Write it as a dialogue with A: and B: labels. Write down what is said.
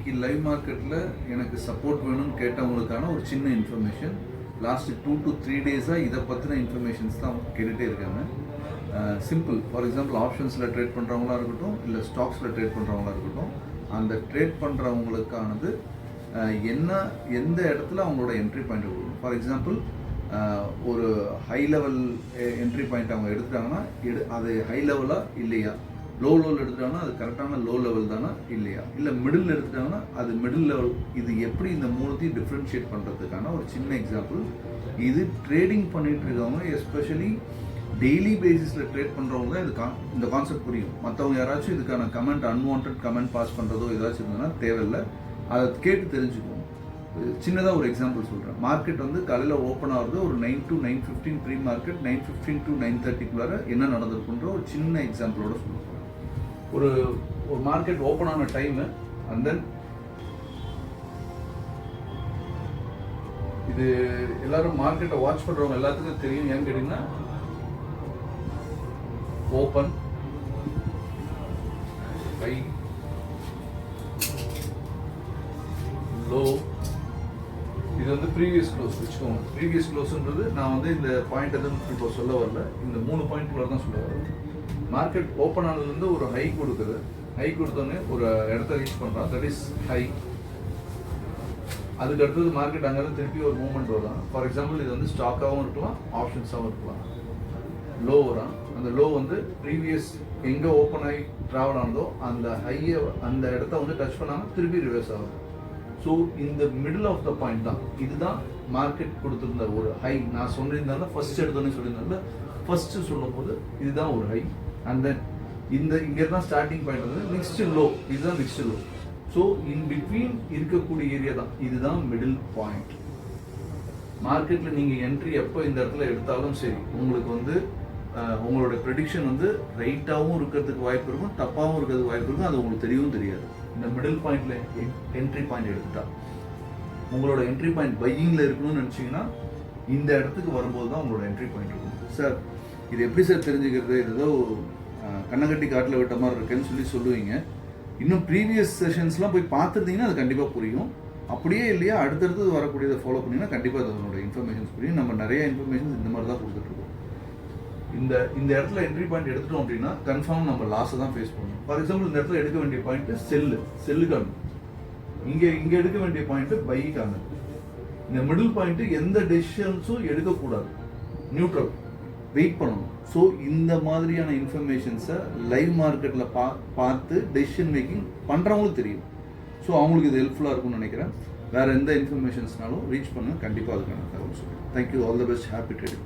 A: இன்னைக்கு லைவ் மார்க்கெட்டில் எனக்கு சப்போர்ட் வேணும்னு கேட்டவங்களுக்கான ஒரு சின்ன information last two to three டேஸாக இதை பற்றின இன்ஃபர்மேஷன்ஸ் தான் கேட்டுகிட்டே இருக்காங்க. சிம்பிள் ஃபார் எக்ஸாம்பிள் ஆப்ஷன்ஸில் ட்ரேட் பண்ணுறவங்களா இருக்கட்டும் இல்லை ஸ்டாக்ஸில் ட்ரேட் பண்ணுறவங்களா இருக்கட்டும் அந்த ட்ரேட் பண்ணுறவங்களுக்கானது என்ன எந்த இடத்துல அவங்களோட என்ட்ரி பாயிண்ட் கொடுக்கணும்? ஃபார் எக்ஸாம்பிள் ஒரு ஹை லெவல் என்ட்ரி பாயிண்ட் அவங்க எடுத்துட்டாங்கன்னா எடு அது ஹை லெவலாக இல்லையா? லோ லோவில் எடுத்துட்டாங்கன்னா அது கரெக்டான லோ லெவல் தானா இல்லையா? இல்லை மிடில் எடுத்துட்டாங்கன்னா அது மிடில் லெவல் இது எப்படி இந்த மூணுத்தையும் டிஃப்ரென்ஷியேட் பண்ணுறதுக்கான ஒரு சின்ன எக்ஸாம்பிள் இது ட்ரேடிங் பண்ணிட்டு இருக்கவங்க எஸ்பெஷலி டெய்லி பேசிஸில் ட்ரேட் பண்ணுறவங்க தான் இது கா இந்த கான்செப்ட் புரியும். மற்றவங்க யாராச்சும் இதுக்கான கமெண்ட் அன்வான்ட் கமெண்ட் பாஸ் பண்ணுறதோ ஏதாச்சும் இருந்ததுன்னா தேவையில்லை. அதை கேட்டு தெரிஞ்சுக்கோங்க சின்னதாக ஒரு எக்ஸாம்பிள் சொல்கிறேன் மார்க்கெட் வந்து காலையில் ஓப்பன் ஆகிறது ஒரு nine to nine fifteen pre market nine fifteen to nine தேர்ட்டிக்குள்ளார என்ன நடந்திருக்குன்ற ஒரு சின்ன எக்ஸாம்பிளோட சொல்லுவோம். ஒரு ஒரு மார்க்கெட் ஓப்பன் ஆன டைமு அண்ட் தென் இது எல்லாரும் மார்க்கெட்டை வாட்ச் பண்ணுறவங்க எல்லாத்துக்கும் தெரியும். ஏன்னு கேட்டிங்கன்னா ஓப்பன் ஹை லோ இது வந்து ப்ரீவியஸ் க்ளோஸ் வச்சுக்கோங்க. ப்ரீவியஸ் க்ளோஸ்ன்றது நான் வந்து இந்த பாயிண்ட் எதுவும் இப்போ சொல்ல வரல. இந்த மூணு பாயிண்ட் தான் சொல்ல வரேன். மார்க்கெட் ஓப்பன் ஆனதுலேருந்து ஒரு ஹை கொடுக்குது. ஹை கொடுத்தோன்னே ஒரு இடத்த ரீச் பண்ணுறான் தட் இஸ் ஹை அதுக்கு அடுத்தது மார்க்கெட் அங்கேருந்து திருப்பி ஒரு மூவ்மெண்ட் வரும். ஃபார் எக்ஸாம்பிள் இது வந்து ஸ்டாக்காகவும் இருக்கலாம் ஆப்ஷன்ஸாகவும் இருக்கலாம். லோ வரும். அந்த லோ வந்து ப்ரீவியஸ் எங்கே ஓப்பன் ஆகி ட்ராவல் ஆனதோ அந்த ஹையை அந்த இடத்த வந்து டச் பண்ணாமல் திருப்பி ரிவர்ஸ் ஆகும். ஸோ இந்த மிடில் ஆஃப் த பாயிண்ட் தான். இதுதான் மார்க்கெட் கொடுத்துருந்த ஒரு ஹை நான் சொல்லியிருந்தாலும் ஃபர்ஸ்ட் எடுத்தோன்னே சொல்லியிருந்தால ஃபர்ஸ்ட் சொல்லும் போது இதுதான் ஒரு ஹை அண்ட் தென் இந்த இங்கே தான் ஸ்டார்டிங் பாயிண்ட் வந்து நெக்ஸ்ட் லோ இதுதான் next low so in between இருக்கக்கூடிய ஏரியா தான். இதுதான் மிடில் பாயிண்ட் மார்க்கெட்டில் நீங்கள் என்ட்ரி எப்போ இந்த இடத்துல எடுத்தாலும் சரி உங்களுக்கு வந்து உங்களோட ப்ரெடிக்ஷன் வந்து ரைட்டாகவும் இருக்கிறதுக்கு வாய்ப்பு இருக்கும் தப்பாகவும் இருக்கிறதுக்கு வாய்ப்பு இருக்கும். அது உங்களுக்கு தெரியவும் தெரியாது. இந்த மிடில் பாயிண்டில் என்ட்ரி பாயிண்ட் எடுத்துட்டா. உங்களோட என்ட்ரி பாயிண்ட் பையிங்கில் இருக்கணும்னு நினச்சிங்கன்னா இந்த இடத்துக்கு வரும்போது தான் உங்களோட என்ட்ரி பாயிண்ட் இருக்கும். சார் இது எப்படி சார் தெரிஞ்சுக்கிறது? இது ஏதோ கண்ணங்கட்டி காட்டில் விட்ட மாதிரி இருக்குன்னு சொல்லி சொல்லுவீங்க. இன்னும் ப்ரீவியஸ் செஷன்ஸ்லாம் போய் பார்த்துருந்தீங்கன்னா அது கண்டிப்பாக புரியும். அப்படியே இல்லையா அடுத்தடுத்தது வரக்கூடியதை ஃபாலோ பண்ணிங்கன்னா கண்டிப்பாக அது அதனோட இன்ஃபர்மேஷன்ஸ் புரியும். நம்ம நிறைய இன்ஃபர்மேஷன்ஸ் இந்த மாதிரி தான் கொடுத்துட்ருக்கோம். இந்த இந்த இடத்துல என்ட்ரி பாயிண்ட் எடுத்துட்டோம் அப்படின்னா கன்ஃபார்ம் நம்ம லாஸை தான் ஃபேஸ் பண்ணணும். ஃபார் எக்ஸாம்பிள் இந்த இடத்துல எடுக்க வேண்டிய பாயிண்ட் செல்லு. செல்லுக்கான இங்கே இங்கே எடுக்க வேண்டிய பாயிண்ட் பைக்கான இந்த மிடில் பாயிண்ட் எந்த டெசிஷன்ஸும் எடுக்கக்கூடாது. நியூட்ரல் வெயிட் பண்ணணும். ஸோ இந்த மாதிரியான இன்ஃபர்மேஷன்ஸை லைவ் மார்க்கெட்டில் பா பார்த்து டெசிஷன் மேக்கிங் பண்ணுறவங்களுக்கு தெரியும். ஸோ அவங்களுக்கு இது ஹெல்ப்ஃபுல்லாக இருக்கும்னு நினைக்கிறேன். வேறு எந்த இன்ஃபர்மேஷன்ஸ்னாலும் ரீச் பண்ணுங்கள் கண்டிப்பாக அதுக்கான தகவல் சொல்லுங்கள் thank you all the best happy trading